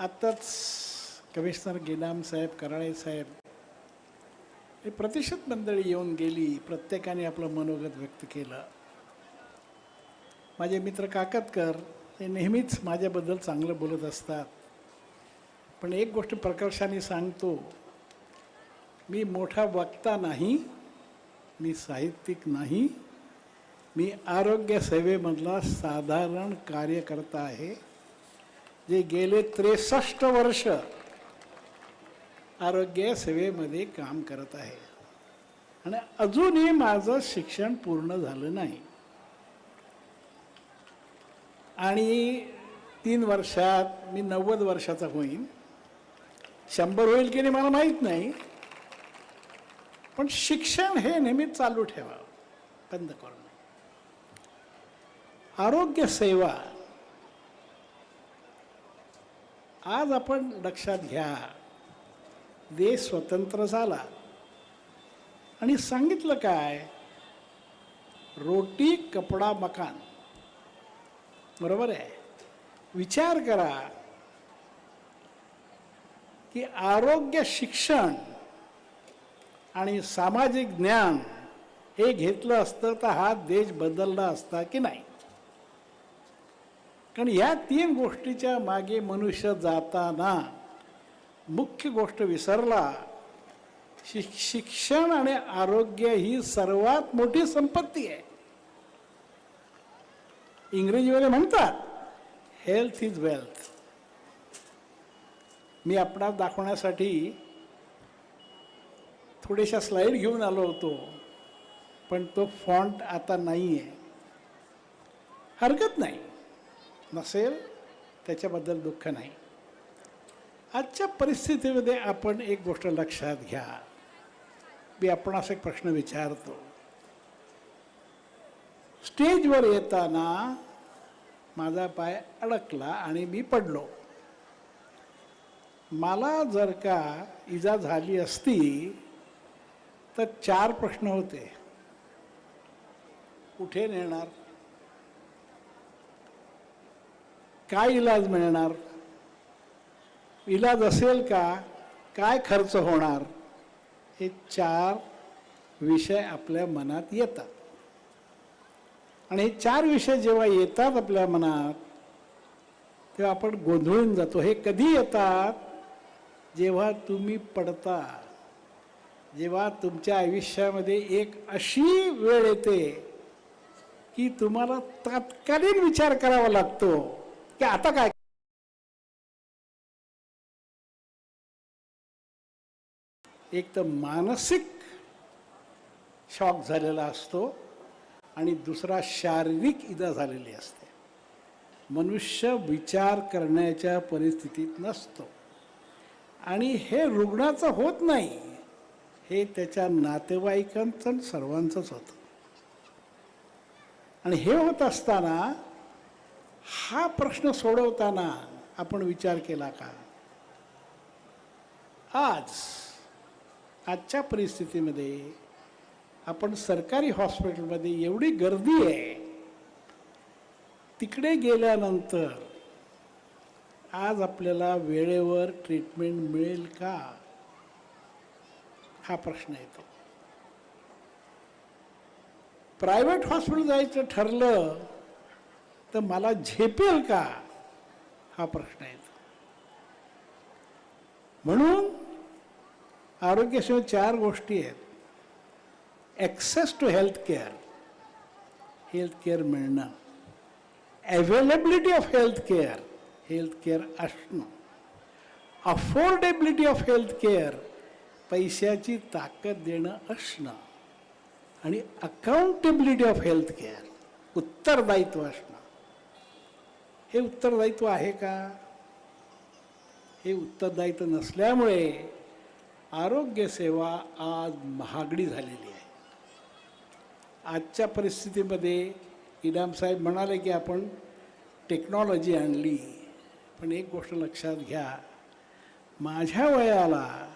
आत्ताच कमिशनर गिलाम साहेब कराळे साहेब हे प्रतिशत मंडळी येऊन गेली प्रत्येकाने आपलं मनोगत व्यक्त केलं. माझे मित्र काकतकर हे नेहमीच माझ्याबद्दल चांगलं बोलत असतात. पण एक गोष्ट प्रकर्षाने सांगतो मी मोठा वक्ता नाही मी साहित्यिक नाही मी आरोग्य सेवेमधला साधारण कार्यकर्ता आहे. जे गेले त्रेसष्ट वर्ष आरोग्य सेवेमध्ये काम करत आहे. आणि अजूनही माझं शिक्षण पूर्ण झालं नाही. आणि तीन वर्षात मी नव्वद वर्षाचा होईन. शंभर होईल की नाही मला माहीत नाही. पण शिक्षण हे नेहमी चालू ठेवा बंद करून आरोग्य सेवा आज आपण लक्षात घ्या. देश स्वतंत्र झाला. आणि सांगितलं काय? रोटी कपडा मकान. बरोबर आहे? विचार करा. की आरोग्य शिक्षण आणि सामाजिक ज्ञान हे घेतलं असतं तर हा देश बदलला असता की नाही? कारण या तीन गोष्टीच्या मागे मनुष्य जाताना मुख्य गोष्ट विसरला शिक शिक्षण आणि आरोग्य ही सर्वात मोठी संपत्ती आहे. इंग्रजीमध्ये म्हणतात हेल्थ इज वेल्थ मी आपणास दाखवण्यासाठी थोड्याशा स्लाईड घेऊन आलो होतो पण तो फॉन्ट आता नाही आहे हरकत नाही. नसेल त्याच्याबद्दल दुःख नाही. आजच्या परिस्थितीमध्ये आपण एक गोष्ट लक्षात घ्या. मी आपणास एक प्रश्न विचारतो. स्टेजवर येताना माझा पाय अडकला आणि मी पडलो. मला जर का इजा झाली असती तर चार प्रश्न होते. कुठे नेणार? काय इलाज मिळणार? इलाज असेल का? काय खर्च होणार? हे चार विषय आपल्या मनात येतात. आणि हे चार विषय जेव्हा येतात आपल्या मनात तेव्हा आपण गोंधळून जातो. हे कधी येतात? जेव्हा तुम्ही पडता. जेव्हा तुमच्या आयुष्यामध्ये एक अशी वेळ येते की तुम्हाला तात्कालीन विचार करावा लागतो. की आता काय एक तर मानसिक शॉक झालेला असतो आणि दुसरा शारीरिक इजा झालेली असते. मनुष्य विचार करण्याच्या परिस्थितीत नसतो. आणि हे रुग्णाचं होत नाही. हे त्याच्या नातेवाईकांचं सर्वांचंच होतं. आणि हे होत असताना हा प्रश्न सोडवताना आपण विचार केला का? आज आजच्या परिस्थितीमध्ये आपण सरकारी हॉस्पिटलमध्ये एवढी गर्दी आहे तिकडे गेल्यानंतर आज आपल्याला वेळेवर ट्रीटमेंट मिळेल का? हा प्रश्न येतो. प्रायव्हेट हॉस्पिटल जायचं ठरलं तर मला झेपेल का? हा प्रश्न येतो म्हणून आरोग्यसेवा चार गोष्टी आहेत. Access to health care health care मिळणं. Availability of health care health care असणं. अफोर्डेबिलिटी ऑफ हेल्थ केअर पैशाची ताकद देणं असणं. आणि अकाउंटेबिलिटी ऑफ हेल्थ केअर उत्तरदायित्व असणं. हे उत्तरदायित्व आहे का? हे उत्तरदायित्व नसल्यामुळे आरोग्यसेवा आज महागडी झालेली आहे. आजच्या परिस्थितीमध्ये इनाम साहेब म्हणाले की आपण टेक्नॉलॉजी आणली. पण एक गोष्ट लक्षात घ्या. माझ्या वयाला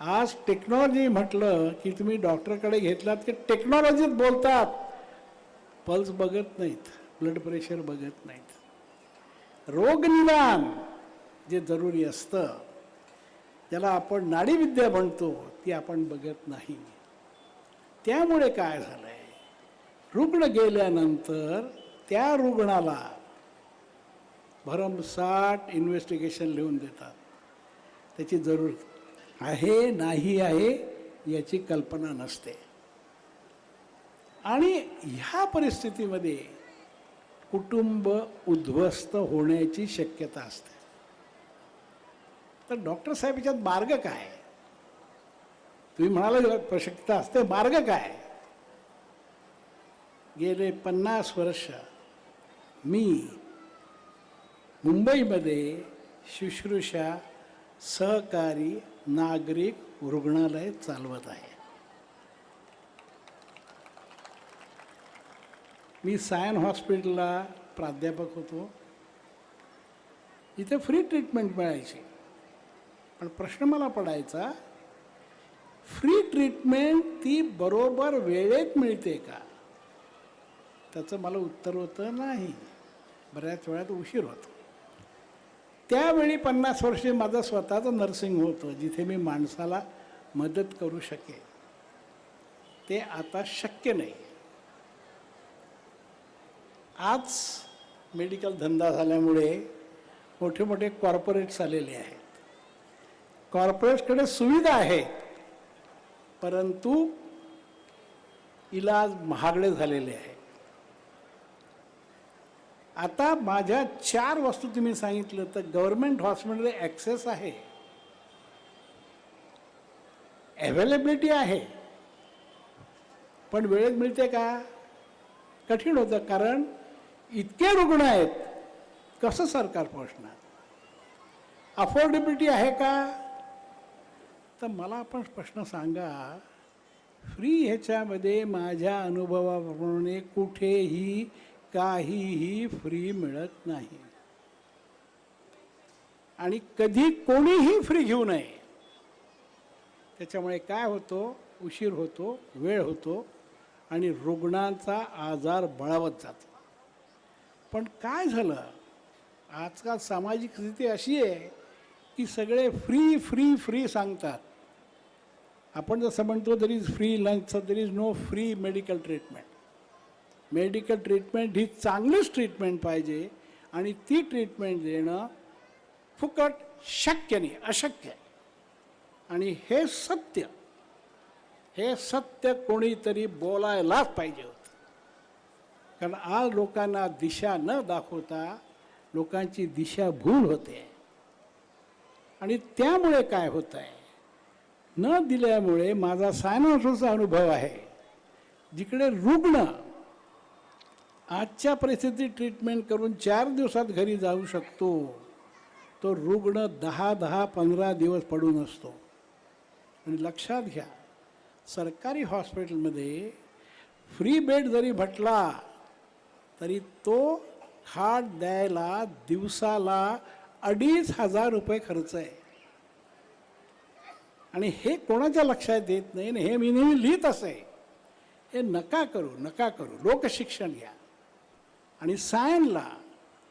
आज टेक्नॉलॉजी म्हटलं की तुम्ही डॉक्टरकडे घेतलात की टेक्नॉलॉजीत बोलतात. पल्स बघत नाहीत ब्लड प्रेशर बघत नाहीत. रोगनिदान जे जरुरी असतं ज्याला आपण नाडीविद्या म्हणतो ती आपण बघत नाही. त्यामुळे काय झालंय? रुग्ण गेल्यानंतर त्या रुग्णाला भरमसाठ इन्व्हेस्टिगेशन लिहून देतात. त्याची जरूर आहे नाही आहे याची कल्पना नसते. आणि ह्या परिस्थितीमध्ये कुटुंब उद्ध्वस्त होण्याची शक्यता असते. तर डॉक्टर साहेब याच्यात मार्ग काय? तुम्ही म्हणाला शक्यता असते मार्ग काय? गेले पन्नास वर्ष मी मुंबईमध्ये शुश्रूषा सहकारी नागरिक रुग्णालय चालवत आहे. मी सायन हॉस्पिटलला प्राध्यापक होतो. इथे फ्री ट्रीटमेंट मिळायची. पण प्रश्न मला पडायचा फ्री ट्रीटमेंट ती बरोबर वेळेत मिळते का? त्याचं मला उत्तर होतं नाही. बऱ्याच वेळात उशीर होतो. त्यावेळी पन्नास वर्षे माझं स्वतःचं नर्सिंग होतं जिथे मी माणसाला मदत करू शकेन. ते आता शक्य नाही. आज मेडिकल धंदा झाल्यामुळे मोठे मोठे कॉर्पोरेट्स आलेले आहेत. कॉर्पोरेट्सकडे सुविधा आहेत परंतु इलाज महागडे झालेले आहे आता माझ्या चार वस्तू तुम्ही सांगितलं तर गव्हर्मेंट हॉस्पिटल ॲक्सेस आहे. अवेलेबिलिटी आहे. पण वेळेत मिळते का? कठीण होतं कारण इतके रुग्ण आहेत कसं सरकार पोहोचणार? अफोर्डेबिलिटी आहे का? तर मला आपण प्रश्न सांगा फ्री ह्याच्यामध्ये माझ्या अनुभवाप्रमाणे कुठेही काहीही फ्री मिळत नाही. आणि कधी कोणीही फ्री घेऊ नये. त्याच्यामुळे काय होतो? उशीर होतो वेळ होतो आणि रुग्णांचा आजार बळावत जातो. पण काय झालं? आजकाल सामाजिक स्थिती अशी आहे की सगळे फ्री फ्री फ्री सांगतात. आपण जसं म्हणतो there is free lunch there is no free medical treatment medical treatment ही चांगलीच ट्रीटमेंट पाहिजे आणि ती ट्रीटमेंट देणं फुकट शक्य नाही अशक्य आहे. आणि हे सत्य हे सत्य कोणीतरी बोलायलाच पाहिजे कारण आज लोकांना दिशा न दाखवता लोकांची दिशा भूल होते. आणि त्यामुळे काय होत आहे न दिल्यामुळे माझा सायनासोचा अनुभव आहे. जिकडे रुग्ण आजच्या परिस्थितीत ट्रीटमेंट करून चार दिवसात घरी जाऊ शकतो तो रुग्ण दहा दहा पंधरा दिवस पडून असतो. आणि लक्षात घ्या सरकारी हॉस्पिटलमध्ये फ्री बेड जरी म्हटला तरी तो खाट द्यायला दिवसाला अडीच हजार रुपये खर्च आहे. आणि हे कोणाच्या लक्षात येत नाही आणि हे मी नेहमी लिहित असे. हे नका करू नका करू. लोकशिक्षण घ्या. आणि सायनला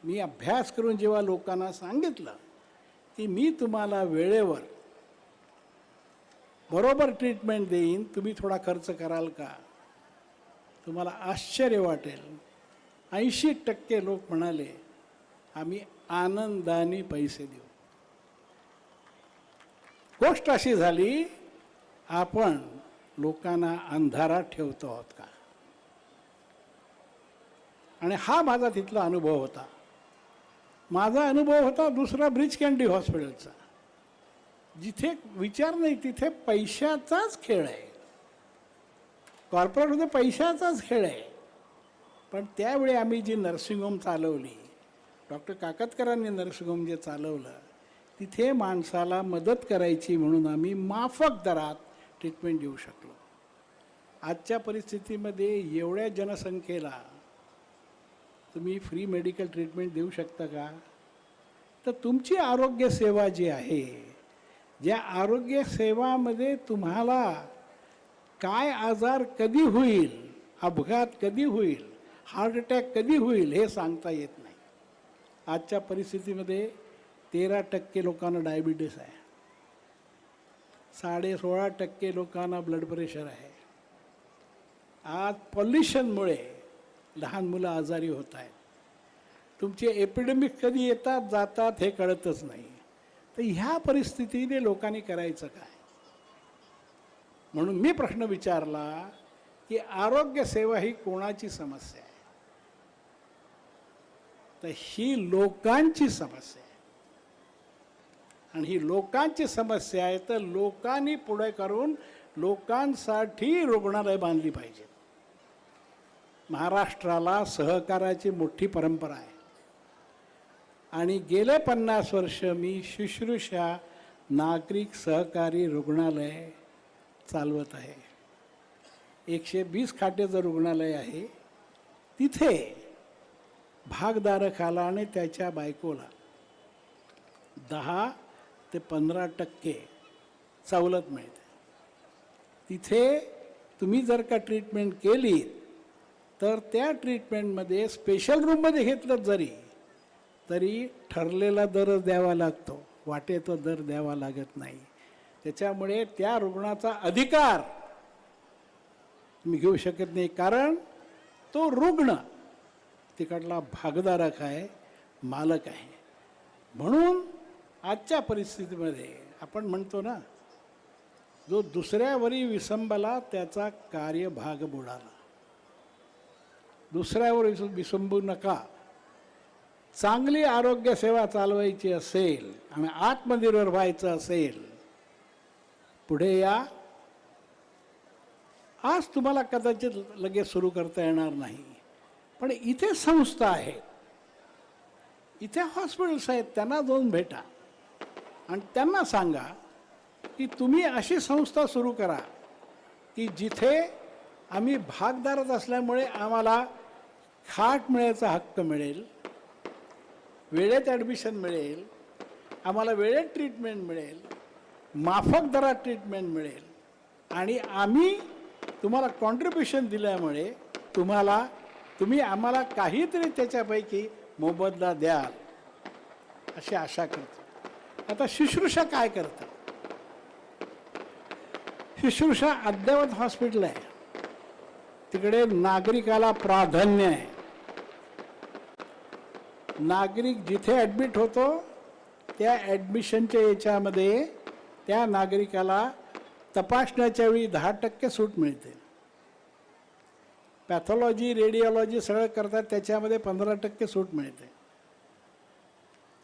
मी अभ्यास करून जेव्हा लोकांना सांगितलं की मी तुम्हाला वेळेवर बरोबर ट्रीटमेंट देईन तुम्ही थोडा खर्च कराल का? तुम्हाला आश्चर्य वाटेल. ऐंशी टक्के लोक म्हणाले आम्ही आनंदाने पैसे देऊ. गोष्ट अशी झाली आपण लोकांना अंधारात ठेवतो आहोत का? आणि हा माझा तिथला अनुभव होता. माझा अनुभव होता दुसरा ब्रिज कॅन्डी हॉस्पिटलचा. जिथे विचार नाही तिथे पैशाचाच खेळ आहे. कॉर्पोरेटमध्ये पैशाचाच खेळ आहे. पण त्यावेळी आम्ही जी नर्सिंग होम चालवली डॉक्टर काकतकरांनी नर्सिंग होम जे चालवलं तिथे माणसाला मदत करायची म्हणून आम्ही माफक दरात ट्रीटमेंट देऊ शकलो. आजच्या परिस्थितीमध्ये एवढ्या जनसंख्येला तुम्ही फ्री मेडिकल ट्रीटमेंट देऊ शकता का? तर तुमची आरोग्यसेवा जी आहे ज्या आरोग्यसेवामध्ये तुम्हाला काय आजार कधी होईल अपघात कधी होईल हार्ट अटॅक कधी होईल हे सांगता येत नाही. आजच्या परिस्थितीमध्ये तेरा टक्के लोकांना डायबिटीस आहे. साडे सोळा टक्के लोकांना ब्लड प्रेशर आहे. आज पॉल्युशनमुळे लहान मुलं आजारी होत आहेत. तुमचे एपिडेमिक कधी येतात जातात हे कळतच नाही. तर ह्या परिस्थितीने लोकांनी करायचं काय? म्हणून मी प्रश्न विचारला की आरोग्य सेवा ही कोणाची समस्या आहे? तर ही लोकांची समस्या आहे. आणि ही लोकांची समस्या आहे तर लोकांनी पुढे करून लोकांसाठी रुग्णालय बांधली पाहिजेत महाराष्ट्राला सहकाराची मोठी परंपरा आहे. आणि गेले पन्नास वर्ष मी शुश्रूषा नागरिक सहकारी रुग्णालय चालवत आहे. एकशे वीस खाटेचं रुग्णालय आहे तिथे भागधारकाला आणि त्याच्या बायकोला दहा ते पंधरा टक्के सवलत मिळते. तिथे तुम्ही जर का ट्रीटमेंट केली तर त्या ट्रीटमेंटमध्ये स्पेशल रूममध्ये घेतलं जरी तरी ठरलेला दरच द्यावा लागतो. वाटेचा दर द्यावा लागत नाही. त्याच्यामुळे त्या रुग्णाचा अधिकार तुम्ही घेऊ शकत नाही. कारण तो रुग्ण तिकडला भागधारक आहे मालक आहे. म्हणून आजच्या परिस्थितीमध्ये आपण म्हणतो ना जो दुसऱ्यावरी विसंबला त्याचा कार्यभाग बुडाला. दुसऱ्यावर विस विसंबू नका. चांगली आरोग्य सेवा चालवायची असेल आणि आत्मनिर्भर व्हायचं असेल पुढे या. आज तुम्हाला कदाचित लगेच सुरू करता येणार नाही. पण इथे संस्था आहेत इथे हॉस्पिटल्स आहेत त्यांना दोन भेटा. आणि त्यांना सांगा की तुम्ही अशी संस्था सुरू करा की जिथे आम्ही भागदारच असल्यामुळे आम्हाला खाट मिळायचा हक्क मिळेल वेळेत ॲडमिशन मिळेल आम्हाला वेळेत ट्रीटमेंट मिळेल माफक दरात ट्रीटमेंट मिळेल. आणि आम्ही तुम्हाला कॉन्ट्रीब्युशन दिल्यामुळे तुम्हाला तुम्ही आम्हाला काहीतरी त्याच्यापैकी मोबदला द्याल अशी आशा करतो. आता शुश्रूषा काय करतात? शुश्रूषा अद्ययावत हॉस्पिटल आहे. तिकडे नागरिकाला प्राधान्य आहे. नागरिक जिथे ॲडमिट होतो त्या ॲडमिशनच्या याच्यामध्ये त्या नागरिकाला तपासण्याच्या वेळी दहा टक्के सूट मिळते. पॅथॉलॉजी रेडिओलॉजी सगळं करतात त्याच्यामध्ये पंधरा टक्के सूट मिळते.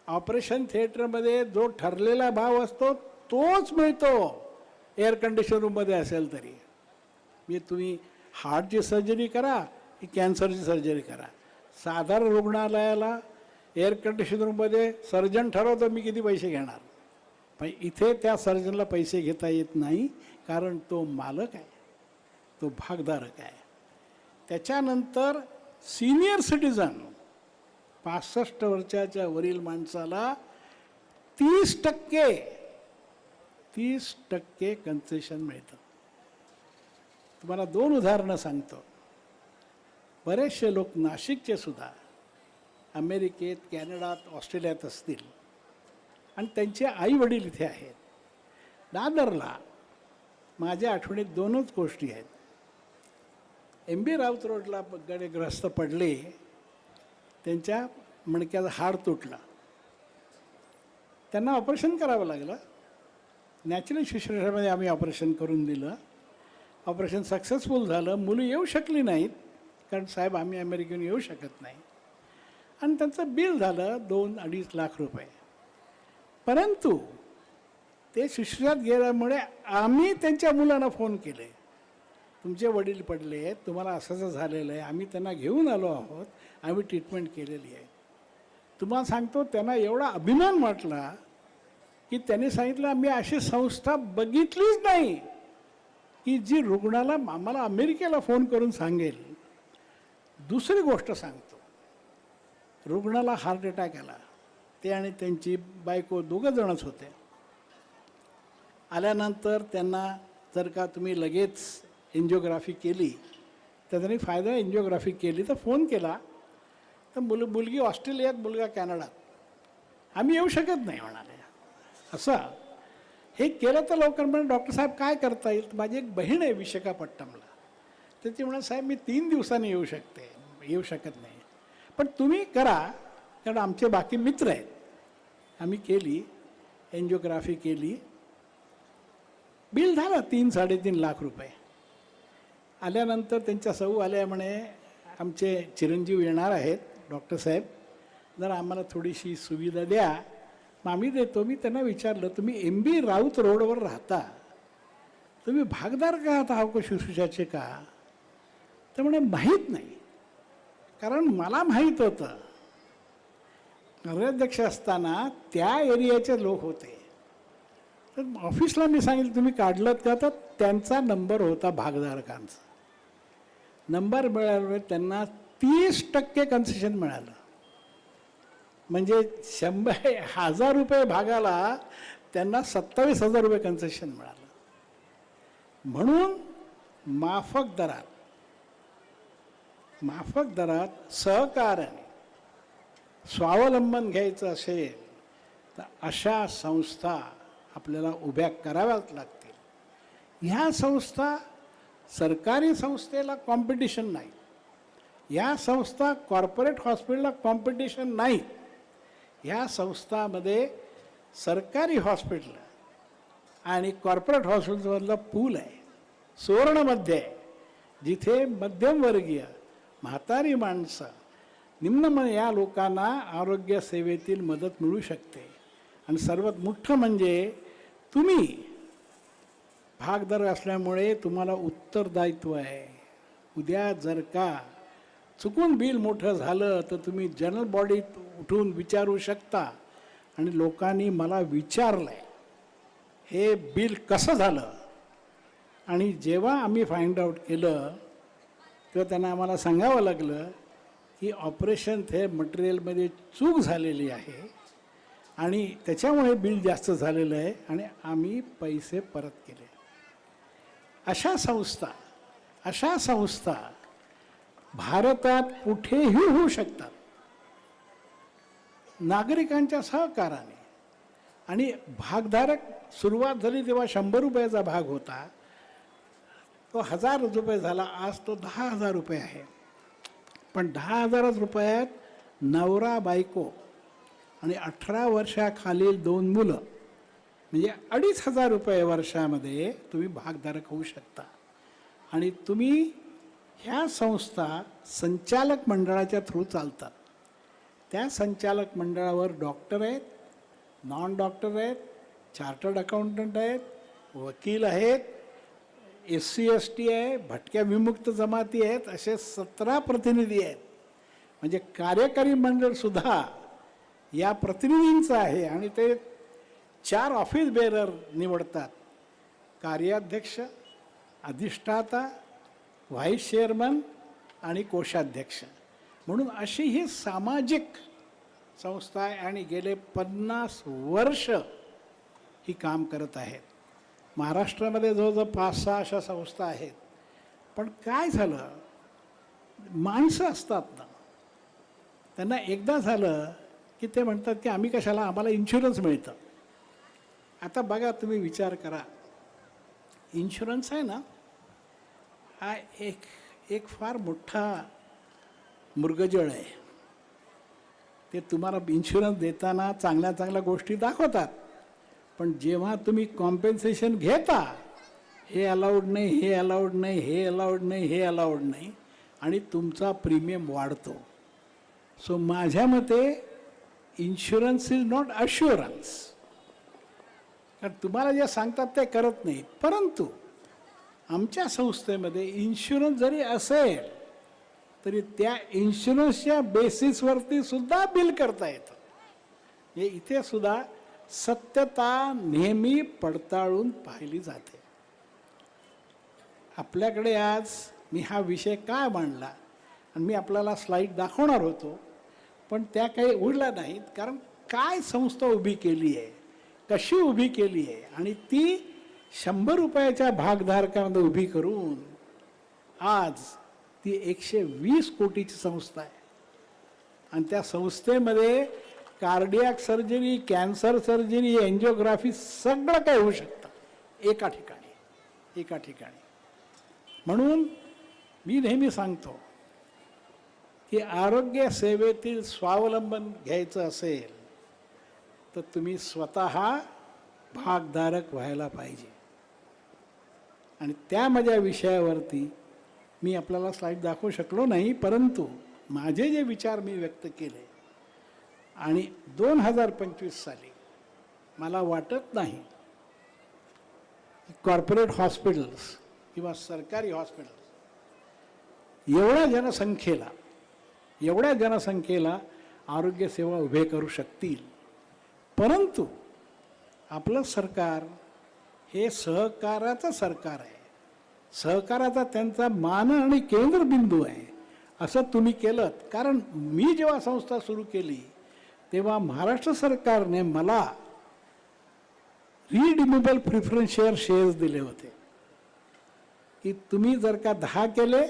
ऑपरेशन थिएटरमध्ये जो ठरलेला भाव असतो तोच मिळतो. एअर कंडिशन रूममध्ये असेल तरी. म्हणजे तुम्ही हार्टची सर्जरी करा की कॅन्सरची सर्जरी करा. साधारण रुग्णालयाला एअर कंडिशन रूममध्ये सर्जन ठरवतो मी किती पैसे घेणार. पण इथे त्या सर्जनला पैसे घेता येत नाही कारण तो मालक आहे. तो भागधारक आहे. त्याच्यानंतर सिनियर सिटीजन पासष्ट वर्षाच्या वरील माणसाला तीस टक्के तीस टक्के कन्सेशन मिळतं. तुम्हाला दोन उदाहरणं सांगतो. बरेचसे लोक नाशिकचे सुद्धा अमेरिकेत कॅनडात ऑस्ट्रेलियात असतील. आणि त्यांचे आईवडील इथे आहेत. दादरला माझ्या आठवणीत दोनच गोष्टी आहेत. एम बी राऊत रोडला गडेग्रस्त पडले त्यांच्या मणक्याचा हाड तुटला. त्यांना ऑपरेशन करावं लागलं. नॅचरल शुश्रूषामध्ये आम्ही ऑपरेशन करून दिलं. ऑपरेशन सक्सेसफुल झालं. मुलं येऊ शकली नाहीत कारण साहेब आम्ही अमेरिकेहून येऊ शकत नाही. आणि त्यांचं बिल झालं दोन अडीच लाख रुपये. परंतु ते शुश्रूषात गेल्यामुळे आम्ही त्यांच्या मुलांना फोन केले. तुमचे वडील पडले आहेत तुम्हाला असं असं झालेलं आहे आम्ही त्यांना घेऊन आलो आहोत आम्ही ट्रीटमेंट केलेली आहे. तुम्हाला सांगतो त्यांना एवढा अभिमान वाटला की त्यांनी सांगितलं आम्ही अशी संस्था बघितलीच नाही की जी रुग्णाला आम्हाला अमेरिकेला फोन करून सांगेल. दुसरी गोष्ट सांगतो रुग्णाला हार्ट अटॅक आला. ते आणि त्यांची बायको दोघं जणच होते. आल्यानंतर त्यांना जर का तुम्ही लगेच एन्जिओग्राफी केली तर त्यांनी फायदा एन्जिओग्राफी केली तर फोन केला. तर मुल मुलगी ऑस्ट्रेलियात मुलगा कॅनडात. आम्ही येऊ शकत नाही म्हणाले. असं. हे केलं तर लवकर म्हणजे डॉक्टर साहेब काय करता येईल? माझी एक बहीण आहे विशाखापट्टणमला. तर ती म्हणा साहेब मी तीन दिवसांनी येऊ शकते येऊ शकत नाही. पण तुम्ही करा कारण आमचे बाकी मित्र आहेत. आम्ही केली एन्जिओग्राफी केली. बिल झालं तीन साडेतीन लाख रुपये. आल्यानंतर त्यांच्या सऊ आल्या म्हणे आमचे चिरंजीव येणार आहेत डॉक्टर साहेब. जर आम्हाला थोडीशी सुविधा द्या. मग आम्ही देतो. मी त्यांना विचारलं तुम्ही एम बी राऊत रोडवर राहता. तुम्ही भागदार का आहात अवको शुश्रूषाचे का? तर म्हणे माहीत नाही. कारण मला माहीत होतं. नगराध्यक्ष असताना त्या एरियाचे लोक होते. तर ऑफिसला मी सांगितलं तुम्ही काढलं का? तर त्यांचा नंबर होता भागधारकांचा. नंबर मिळाल्यामुळे त्यांना तीस टक्के कन्सेशन मिळालं. म्हणजे शंभर हजार रुपये भागाला त्यांना सत्तावीस हजार रुपये कन्सेशन मिळालं. म्हणून माफक दरात माफक दरात सहकार्याने स्वावलंबन घ्यायचं असेल तर अशा संस्था आपल्याला उभ्या कराव्याच लागतील. ह्या संस्था सरकारी संस्थेला कॉम्पिटिशन नाही. या संस्था कॉर्पोरेट हॉस्पिटलला कॉम्पिटिशन नाही. ह्या संस्थामध्ये सरकारी हॉस्पिटल आणि कॉर्पोरेट हॉस्पिटलमधलं पूल आहे. सुवर्णमध्ये आहे. जिथे मध्यमवर्गीय म्हातारी माणसं निम्न या लोकांना आरोग्य सेवेतील मदत मिळू शकते. आणि सर्वात मोठं म्हणजे तुम्ही भागदार असल्यामुळे तुम्हाला उत्तरदायित्व आहे. उद्या जर का चुकून बिल मोठं झालं तर तुम्ही जनरल बॉडीत उठून विचारू शकता. आणि लोकांनी मला विचारलं आहे हे बिल कसं झालं? आणि जेव्हा आम्ही फाइंड आऊट केलं तेव्हा त्यांना आम्हाला सांगावं लागलं की ऑपरेशन हे मटेरियलमध्ये चूक झालेली आहे आणि त्याच्यामुळे बिल जास्त झालेलं आहे आणि आम्ही पैसे परत केले. अशा संस्था अशा संस्था भारतात कुठेही होऊ शकतात. नागरिकांच्या सहकाराने. आणि भागधारक सुरुवात झाली तेव्हा शंभर रुपयाचा भाग होता. तो हजार रुपये झाला आज तो दहा हजार रुपये आहे. पण दहा हजारच रुपयात नवरा बायको आणि अठरा वर्षाखालील दोन मुलं म्हणजे अडीच हजार रुपये वर्षामध्ये तुम्ही भागधारक होऊ शकता. आणि तुम्ही ह्या संस्था संचालक मंडळाच्या थ्रू चालतात. त्या संचालक मंडळावर डॉक्टर आहेत नॉन डॉक्टर आहेत चार्टर्ड अकाउंटंट आहेत वकील आहेत एस सी एस टी आहे भटक्या विमुक्त जमाती आहेत असे सतरा प्रतिनिधी आहेत. म्हणजे कार्यकारी मंडळसुद्धा या प्रतिनिधींचं आहे आणि ते चार ऑफिस बेरर निवडतात. कार्याध्यक्ष अधिष्ठाता व्हाईस चेअरमन आणि कोषाध्यक्ष. म्हणून अशी ही सामाजिक संस्था आहे आणि गेले पन्नास वर्ष ही काम करत आहेत. महाराष्ट्रामध्ये जवळजवळ पाच सहा अशा संस्था आहेत. पण काय झालं? माणसं असतात ना. त्यांना एकदा झालं की ते म्हणतात की आम्ही कशाला? आम्हाला इन्शुरन्स मिळतं. आता बघा तुम्ही विचार करा. इन्शुरन्स आहे ना? हा एक एक फार मोठा मृगजळ आहे. ते तुम्हाला इन्शुरन्स देताना चांगल्या चांगल्या गोष्टी दाखवतात. पण जेव्हा तुम्ही कॉम्पेन्सेशन घेता हे अलाउड नाही हे अलाउड नाही हे अलाउड नाही हे अलाउड नाही आणि तुमचा प्रीमियम वाढतो. सो माझ्या मते इन्शुरन्स इज नॉट अश्युरन्स कारण तुम्हाला जे सांगतात ते करत नाही. परंतु आमच्या संस्थेमध्ये इन्शुरन्स जरी असेल तरी त्या इन्शुरन्सच्या बेसिसवरती सुद्धा बिल करता येतं. हे इथे सुद्धा सत्यता नेहमी पडताळून पाहिली जाते. आपल्याकडे आज मी हा विषय काय मांडला? आणि मी आपल्याला स्लाईड दाखवणार होतो. पण त्या काही उडल्या नाहीत कारण काय संस्था उभी केली आहे? कशी उभी केली आहे? आणि ती शंभर रुपयाच्या भागधारकामध्ये उभी करून आज ती एकशे वीस कोटीची संस्था आहे. आणि त्या संस्थेमध्ये cardiac surgery cancer surgery angiography सगळं काही होऊ शकतं. एका ठिकाणी एका ठिकाणी. म्हणून मी नेहमी सांगतो की आरोग्य सेवेतील स्वावलंबन घ्यायचं असेल तर तुम्ही स्वतः भागधारक व्हायला पाहिजे. आणि त्या माझ्या विषयावरती मी आपल्याला स्लाईड दाखवू शकलो नाही परंतु माझे जे विचार मी व्यक्त केले आणि दोन हजार पंचवीस साली मला वाटत नाही कॉर्पोरेट हॉस्पिटल्स किंवा सरकारी हॉस्पिटल्स एवढ्या जनसंख्येला एवढ्या जनसंख्येला आरोग्यसेवा उभे करू शकतील. परंतु आपलं सरकार हे सहकाराचं सरकार आहे. सहकाराचा त्यांचा मान आणि केंद्रबिंदू आहे. असं तुम्ही केलं कारण मी जेव्हा संस्था सुरू केली तेव्हा महाराष्ट्र सरकारने मला रिडिमेबल प्रिफरन्स शेअर शेअर्स दिले होते. की तुम्ही जर का दहा केले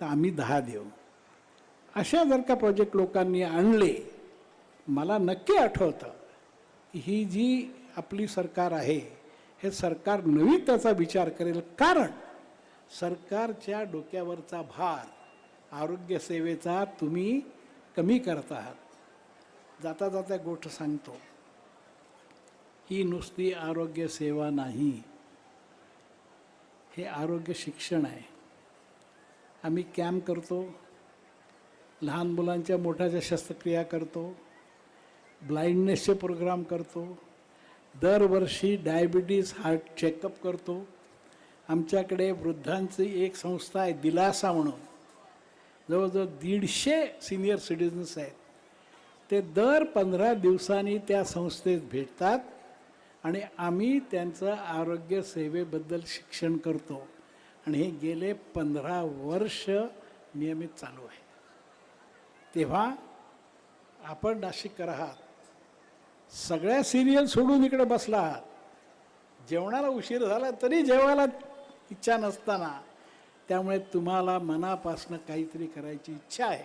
तर आम्ही दहा देऊ. अशा जर का प्रोजेक्ट लोकांनी आणले मला नक्की आठवतं. ही जी आपली सरकार आहे हे सरकार नवी त्याचा विचार करेल. कारण सरकारच्या डोक्यावरचा भार आरोग्यसेवेचा तुम्ही कमी करत आहात. जाता जाता गोष्ट सांगतो. ही नुसती आरोग्य सेवा नाही. हे आरोग्य शिक्षण आहे. आम्ही कॅम्प करतो. लहान मुलांच्या मोठ्याच्या शस्त्रक्रिया करतो ब्लाइंडनेसचे प्रोग्राम करतो. दरवर्षी डायबिटीज हार्ट चेकअप करतो. आमच्याकडे वृद्धांची एक संस्था आहे दिलासा म्हणून. जवळजवळ दीडशे सिनियर सिटीजन्स आहेत. ते दर पंधरा दिवसांनी त्या संस्थेत भेटतात आणि आम्ही त्यांचं आरोग्य सेवेबद्दल शिक्षण करतो. आणि हे गेले पंधरा वर्ष नियमित चालू आहे. तेव्हा आपण नाशिककर आहात. सगळ्या सिरियल सोडून इकडे बसला. जेवणाला उशीर झाला तरी जेवायला इच्छा नसताना. त्यामुळे तुम्हाला मनापासनं काहीतरी करायची इच्छा आहे.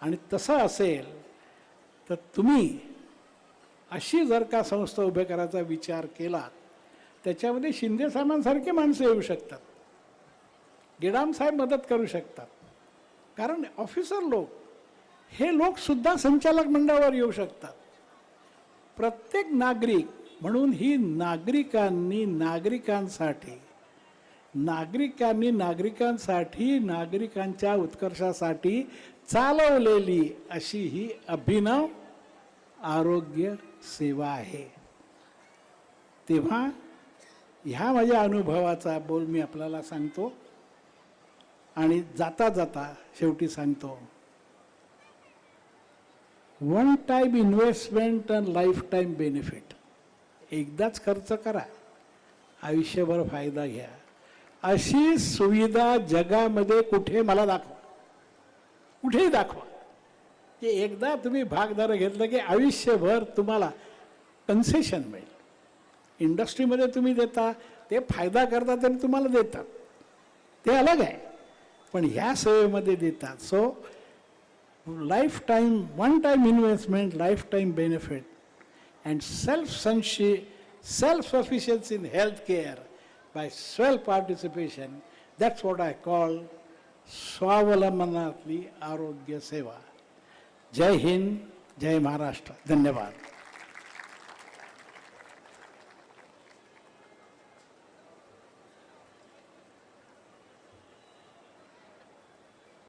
आणि तसं असेल तर तुम्ही अशी जर का संस्था उभे करायचा विचार केला त्याच्यामध्ये शिंदे साहेबांसारखी माणसं येऊ शकतात. गिडामसाहेब मदत करू शकतात. कारण ऑफिसर लोक हे लोकसुद्धा संचालक मंडळावर येऊ शकतात. प्रत्येक नागरिक म्हणून ही नागरिकांनी नागरिकांसाठी नागरिकांनी नागरिकांसाठी नागरिकांच्या उत्कर्षासाठी चालवलेली अशी ही अभिनव आरोग्य सेवा आहे. तेव्हा ह्या माझ्या अनुभवाचा बोल मी आपल्याला सांगतो आणि जाता जाता शेवटी सांगतो. One time investment and life time benefit एकदाच खर्च करा. आयुष्यभर फायदा घ्या. अशी सुविधा जगामध्ये कुठे मला दाखवा. कुठेही दाखवा. की एकदा तुम्ही भागधारक घेतलं की आयुष्यभर तुम्हाला कन्सेशन मिळेल. इंडस्ट्रीमध्ये तुम्ही देता ते फायदा करता तरी तुम्हाला देतात. ते अलग आहे. पण ह्या सेवेमध्ये देतात. So life time one time investment life time benefit and self सन्शी self sufficiency in health care by self participation that's what I call स्वावलंबनातली आरोग्य सेवा जय हिंद जय महाराष्ट्र धन्यवाद